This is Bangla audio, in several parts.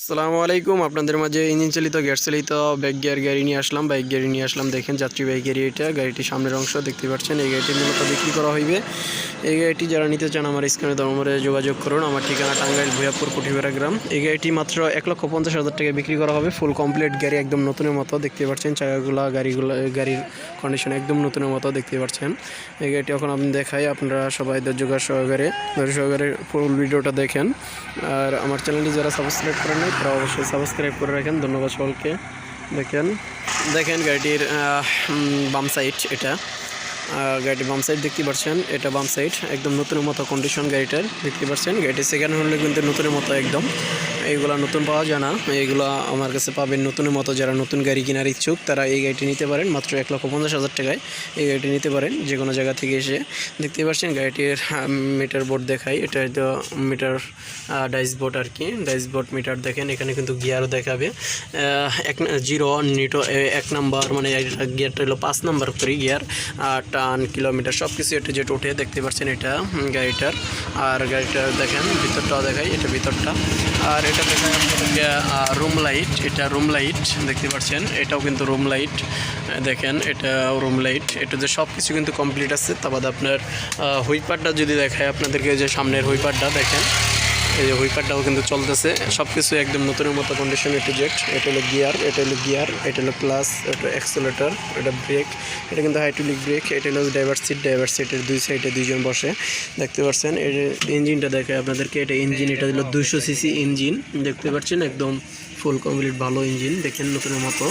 আসসালামু আলাইকুম। আপনাদের মাঝে ইঞ্জিন চালিত গ্যাস চালিত ব্যাক গিয়ার গাড়ি নিয়ে আসলাম। বাইক গাড়ি নিয়ে আসলাম। দেখেন যাত্রীবাহী গাড়ি এটা। গাড়িটির সামনের অংশ দেখতে পাচ্ছেন। এই গাড়িটি মূলত বিক্রি করা হইবে। এই গাড়িটি যারা নিতে চান আমার স্ক্রিনে নম্বরে যোগাযোগ করুন। আমার ঠিকানা টাঙ্গাইল, ভুয়াপুর, কুঠিবেড়া গ্রাম। এই গাড়িটি মাত্র এক লক্ষ পঞ্চাশ হাজার টাকা বিক্রি করা হবে। ফুল কমপ্লিট গাড়ি একদম নতুনের মতো দেখতে পাচ্ছেন। চাকাগুলা, গাড়িগুলো গাড়ির কন্ডিশন একদম নতুনের মতো দেখতে পাচ্ছেন। এই গাড়িটি এখন আপনি দেখাই। আপনারা সবাই ধৈর্য সহকারে ধৈর্য সহকারে ফুল ভিডিওটা দেখেন। আর আমার চ্যানেলটি যারা সাবস্ক্রাইব করেন নাই তারা অবশ্যই সাবস্ক্রাইব করে রাখেন। ধন্যবাদ সকলকে। দেখেন দেখেন গাড়িটির বাম সাইড এটা। আহ, গাড়িটির বাম সাইড দেখতে পাচ্ছেন। এটা বাম সাইড একদম নতুনের মতো কন্ডিশন গাড়িটার দেখতে পাচ্ছেন। গাড়িটি সেকেন্ড হলে কিন্তু নতুনের মতো একদম। এইগুলা নতুন পাওয়া যায় না। এইগুলো আমার কাছে পাবেন নতুনের মতো যারা নতুন গাড়ি কেনার ইচ্ছুক তারা এই গাড়িটি নিতে পারেন। মাত্র এক লক্ষ পঞ্চাশ হাজার টাকায় এই গাড়িটি নিতে পারেন যে কোনো জায়গা থেকে এসে। দেখতে পাচ্ছেন গাড়িটির মিটার বোর্ড দেখাই। এটা হয়তো মিটার ডাইস বোর্ড আর কি। ডাইস বোর্ড মিটার দেখেন এখানে কিন্তু গিয়ারও দেখাবে। এক জিরো নিটো এক নাম্বার মানে গিয়ারটা হলো পাঁচ নাম্বার করে গিয়ার আর টান, কিলোমিটার সব কিছু এটা যেটা উঠে দেখতে পাচ্ছেন এটা গাড়িটার। আর গাড়িটার দেখেন, ভিতরটাও দেখাই, এটা ভিতরটা। আর এটা দেখায় আপনাদেরকে রুম লাইট এটা রুম লাইট দেখতে পাচ্ছেন, এটাও কিন্তু রুম লাইট দেখেন এটা রুম লাইট এটা যে সব কিছু কিন্তু কমপ্লিট আছে। তার বাদে আপনার হুইপারটা যদি দেখায় আপনাদেরকে, যে সামনের হুইপারটা, দেখেন। এই হুইপারটাও কিন্তু চলতেছে। সব কিছু একদম নতুনের মতো কন্ডিশন এটি জেট এটা হলো গিয়ার, এটা হলো গিয়ার, এটা হলো প্লাস এটা অ্যাক্সেলেটার এটা ব্রেক এটা কিন্তু হাইড্রোলিক ব্রেক এটা হলো ড্রাইভার সিট ড্রাইভার সিটের দুই সাইডে দুইজন বসে। দেখতে পাচ্ছেন, এর ইঞ্জিনটা দেখে আপনাদেরকে, এটা ইঞ্জিন এটা হলো দুশো সিসি ইঞ্জিন দেখতে পাচ্ছেন, একদম ফুল কমপ্লিট ভালো ইঞ্জিন, দেখেন নতুনের মতো।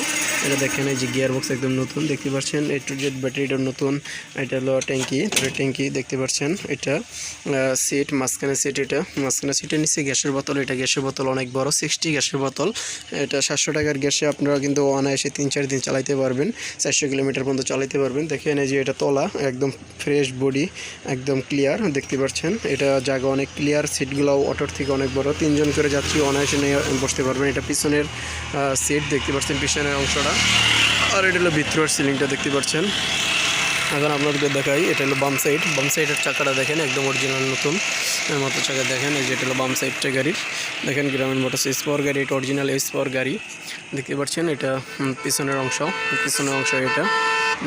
এটা দেখেন এই যে গিয়ার বক্স একদম নতুন, দেখতে পাচ্ছেন। এই টু জেড ব্যাটারিটা নতুন, এটা হলো ট্যাঙ্কি তারপরে ট্যাঙ্কি, দেখতে পাচ্ছেন এটা। সিট মাঝখানে সিট এটা, মাঝখানে সিটের নিচে গ্যাসের বোতল, এটা গ্যাসের বোতল অনেক বড় সিক্সটি গ্যাসের বোতল। এটা সাতশো টাকার গ্যাসে আপনারা কিন্তু অনায়াসে তিন, চার দিন চালাইতে পারবেন, চারশো কিলোমিটার পর্যন্ত চালাইতে পারবেন। দেখেন এই যে এটা তলা, একদম ফ্রেশ বডি একদম ক্লিয়ার দেখতে পাচ্ছেন। এটা জায়গা অনেক ক্লিয়ার সিটগুলোও অটোর থেকে অনেক বড়। তিনজন করে যাত্রী অনায়াসে নিয়ে বসতে পারবেন, এটা পিছনের সিট দেখতে পাচ্ছেন পিছনের অংশটা। আর এটা হলো ভিতরের সিলিংটা দেখতে পাচ্ছেন। এখন আপনাদেরকে দেখাই, এটা হলো বাম সাইড বাম সাইডের চাকাটা দেখেন, একদম অরিজিনাল নতুন। মতো চাকা দেখেন, এই যে এটা হলো বাম সাইডটা গাড়ির দেখেন গ্রামীণ মোটরস এস পাওয়ার গাড়ি, এটা অরিজিনাল এস পাওয়ার গাড়ি। দেখতে পাচ্ছেন, এটা পিছনের অংশ পিছনের অংশ এটা।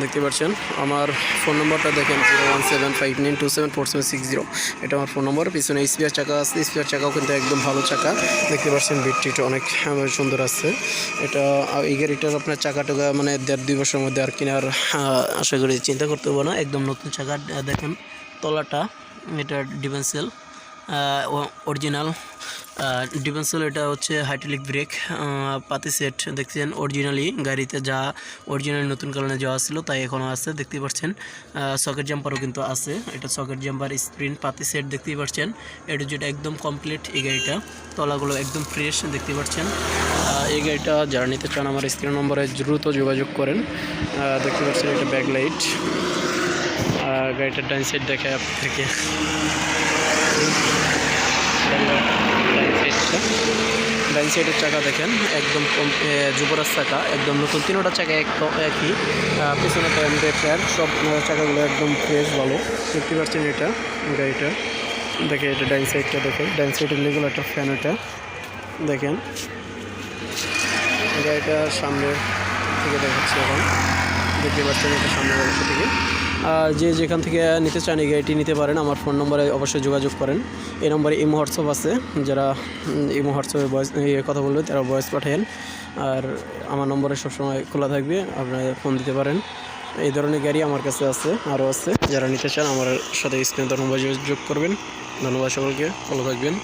দেখতে পাচ্ছেন, আমার ফোন নম্বরটা দেখেন, zero one seven five nine two seven four seven six zero. এটা আমার ফোন নম্বর, পিছনে স্পিয়ার চাকা আছে, স্পিয়ার চাকাও কিন্তু একদম ভালো চাকা। দেখতে পাচ্ছেন বিটটিটা অনেক সুন্দর আছে। এটা এই গাড়িটার আপনার চাকা টাকা মানে দেড় দুই বছরের মধ্যে আর কেনার আশা করি চিন্তা করতে হবে না। একদম নতুন চাকা দেখেন, তলাটা, এটা ডিভেন্সেল অরিজিনাল ডিভেন্সেল এটা হচ্ছে হাইড্রোলিক ব্রেক পাতি সেট দেখছেন অরিজিনালি গাড়িতে যা অরিজিনাল নতুন কারণে যাওয়া ছিল, তাই এখনও আছে দেখতে পাচ্ছেন। সকেট জাম্পারও কিন্তু আছে। এটা সকেট জাম্পার স্প্রিন্ট পাতি সেট দেখতেই পাচ্ছেন। এটা যেটা একদম কমপ্লিট এই গাড়িটা, তলাগুলো একদম ফ্রেশ দেখতে পাচ্ছেন। এই গাড়িটা যারা নিতে চান, আমার স্ক্রিন নম্বরে দ্রুত যোগাযোগ করেন। দেখতে পাচ্ছেন এটা ব্যাক লাইট গাড়িটার ডাইন সাইড দেখে আপনাদেরকে। সাইডের চাকা দেখেন, একদম যুবরাজ চাকা, একদম নতুন, তিনোটা চাকা এক, একই। পিছনে প্যান্টের টায়ার সব চাকাগুলো একদম ফ্রেশ ভালো দেখতে পাচ্ছেন এটা গাড়িটা দেখে এটা ডাইন সাইডটা দেখে ডাইন সাইডের লেগুলো একটা ফ্যান এটা, দেখেন। গাড়িটা সামনের থেকে দেখাচ্ছি এখন, দেখতে পাচ্ছেন এটা সামনের অংশ থেকে। যে যেখান থেকে নিতে চান এই গাড়িটি নিতে পারেন, আমার ফোন নম্বরে অবশ্যই যোগাযোগ করেন। এই নম্বরে ইমো হোয়াটসঅ্যাপ আছে, যারা ইমো হোয়াটসঅ্যাপে ভয়েস কথা বলবে, তারা ভয়েস পাঠান আর আমার নম্বরে সবসময় খোলা থাকবে, আপনারা ফোন দিতে পারেন। এই ধরনের গাড়ি আমার কাছে আছে, আরও আছে। যারা নিতে চান, আমার সাথে স্ক্রিনে নম্বর যোগাযোগ করবেন। ধন্যবাদ সকলকে, ভালো থাকবেন।